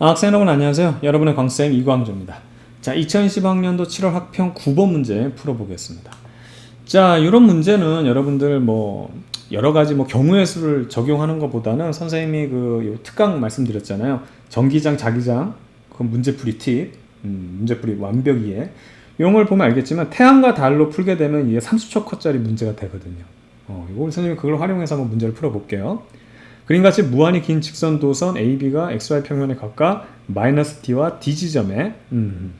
아, 학생 여러분 안녕하세요. 여러분의 광쌤 이광조입니다. 자, 2020학년도 7월 학평 9번 문제 풀어보겠습니다. 자, 이런 문제는 여러분들 뭐 여러 가지 뭐 경우의 수를 적용하는 것보다는 선생님이 그요 특강 말씀드렸잖아요. 전기장, 자기장, 그 문제풀이 팁, 음, 문제풀이 완벽 이해. 이런 걸 보면 알겠지만 태양과 달로 풀게 되면 이게 30초 컷짜리 문제가 되거든요. 어, 이걸 선생님이 그걸 활용해서 한번 문제를 풀어볼게요. 그림같이 무한히 긴 직선 도선 AB가 XY 평면에 각각 마이너스 D와 D 지점에 음,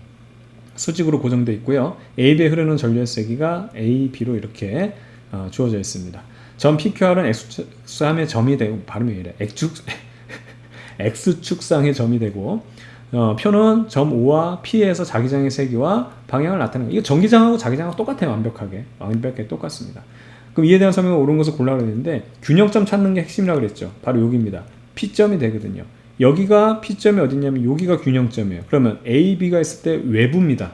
수직으로 고정되어 있고요. AB에 흐르는 전류의 세기가 AB로 이렇게 어, 주어져 있습니다. 점 PQR은 X축상의 점이 되고 발음이 왜 이래? X축 X축상의 점이 되고 어, 표는 점 O와 P에서 자기장의 세기와 방향을 나타내는 이거 전기장하고 자기장하고 똑같아요 완벽하게 완벽하게 똑같습니다. 그럼 이에 대한 설명을 옳은 것을 골라야 되는데 균형점 찾는 게 핵심이라고 그랬죠. 바로 여기입니다. P점이 되거든요. 여기가 P점이 어디냐면 여기가 균형점이에요. 그러면 AB가 있을 때 외부입니다.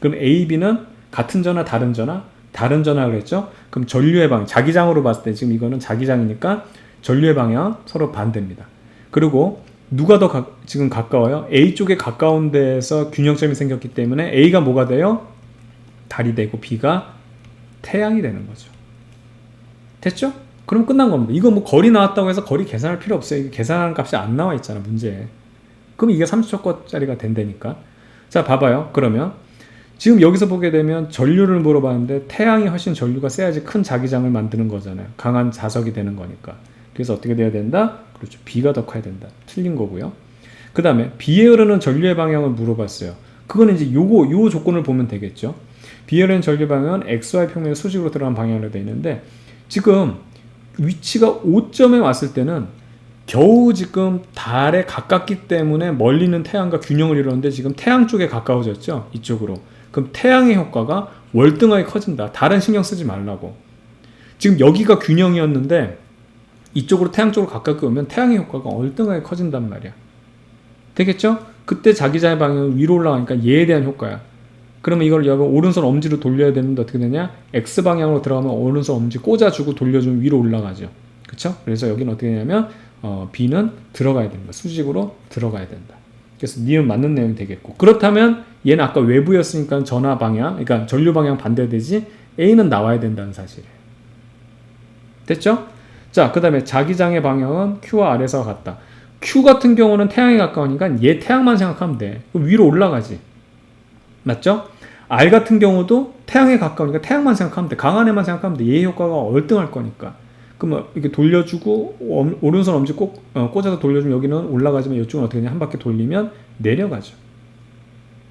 그럼 AB는 같은 전화 다른 전화 다른 전화 그랬죠. 그럼 전류의 방향 자기장으로 봤을 때 지금 이거는 자기장이니까 전류의 방향 서로 반대입니다. 그리고 누가 더 가, 지금 가까워요? A 쪽에 가까운 데에서 균형점이 생겼기 때문에 A가 뭐가 돼요? 달이 되고 B가 태양이 되는 거죠. 됐죠? 그럼 끝난 겁니다. 이거 뭐 거리 나왔다고 해서 거리 계산할 필요 없어요. 이게 계산하는 값이 안 나와 있잖아, 문제에. 그럼 이게 30초짜리가 된다니까. 자, 봐봐요. 그러면 지금 여기서 보게 되면 전류를 물어봤는데 태양이 훨씬 전류가 세야지 큰 자기장을 만드는 거잖아요. 강한 자석이 되는 거니까. 그래서 어떻게 돼야 된다? 그렇죠. B가 더 커야 된다. 틀린 거고요. 그 다음에 B에 흐르는 전류의 방향을 물어봤어요. 그거는 이제 요거, 요 조건을 보면 되겠죠. B에 흐르는 전류 방향은 XY 평면의 수직으로 들어가는 방향으로 되어 있는데 지금 위치가 5점에 왔을 때는 겨우 지금 달에 가깝기 때문에 멀리 있는 태양과 균형을 이루는데 지금 태양 쪽에 가까워졌죠. 이쪽으로. 그럼 태양의 효과가 월등하게 커진다. 다른 신경 쓰지 말라고. 지금 여기가 균형이었는데 이쪽으로 태양 쪽으로 가깝게 오면 태양의 효과가 월등하게 커진단 말이야. 되겠죠? 그때 자기장의 방향은 위로 올라가니까 얘에 대한 효과야. 그러면 이걸 여기 오른손 엄지로 돌려야 되는데 어떻게 되냐? X 방향으로 들어가면 오른손 엄지 꽂아주고 돌려주면 위로 올라가죠. 그쵸? 그래서 여기는 어떻게 되냐면 어, B는 들어가야 된다. 수직으로 들어가야 된다. 그래서 니은 맞는 내용이 되겠고 그렇다면 얘는 아까 외부였으니까 전화 방향, 그러니까 전류 방향 반대되지 A는 나와야 된다는 사실이에요. 됐죠? 자, 그 다음에 자기장의 방향은 Q와 R에서 같다. Q 같은 경우는 태양에 가까우니까 얘 태양만 생각하면 돼. 위로 올라가지. 맞죠? R 같은 경우도 태양에 가까우니까 태양만 생각하면 돼. 강한 애만 생각하면 돼. 얘 효과가 월등할 거니까. 그러면 이렇게 돌려주고 엄, 오른손 엄지 꼭 어, 꽂아서 돌려주면 여기는 올라가지만 이쪽은 어떻게 되냐 한 바퀴 돌리면 내려가죠.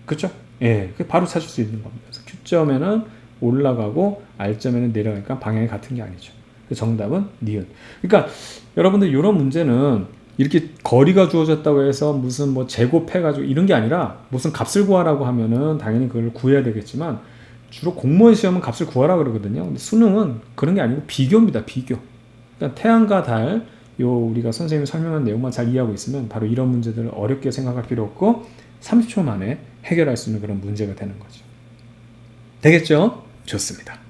그렇죠? 예, 그 바로 찾을 수 있는 겁니다. 그래서 Q점에는 올라가고 R점에는 내려가니까 방향이 같은 게 아니죠. 그 정답은 니은. 그러니까 여러분들 이런 문제는 이렇게 거리가 주어졌다고 해서 무슨 뭐 제곱해가지고 이런 게 아니라 무슨 값을 구하라고 하면은 당연히 그걸 구해야 되겠지만 주로 공무원 시험은 값을 구하라 그러거든요. 근데 수능은 그런 게 아니고 비교입니다. 비교. 그러니까 태양과 달, 요 우리가 선생님이 설명한 내용만 잘 이해하고 있으면 바로 이런 문제들을 어렵게 생각할 필요 없고 30초 만에 해결할 수 있는 그런 문제가 되는 거죠. 되겠죠? 좋습니다.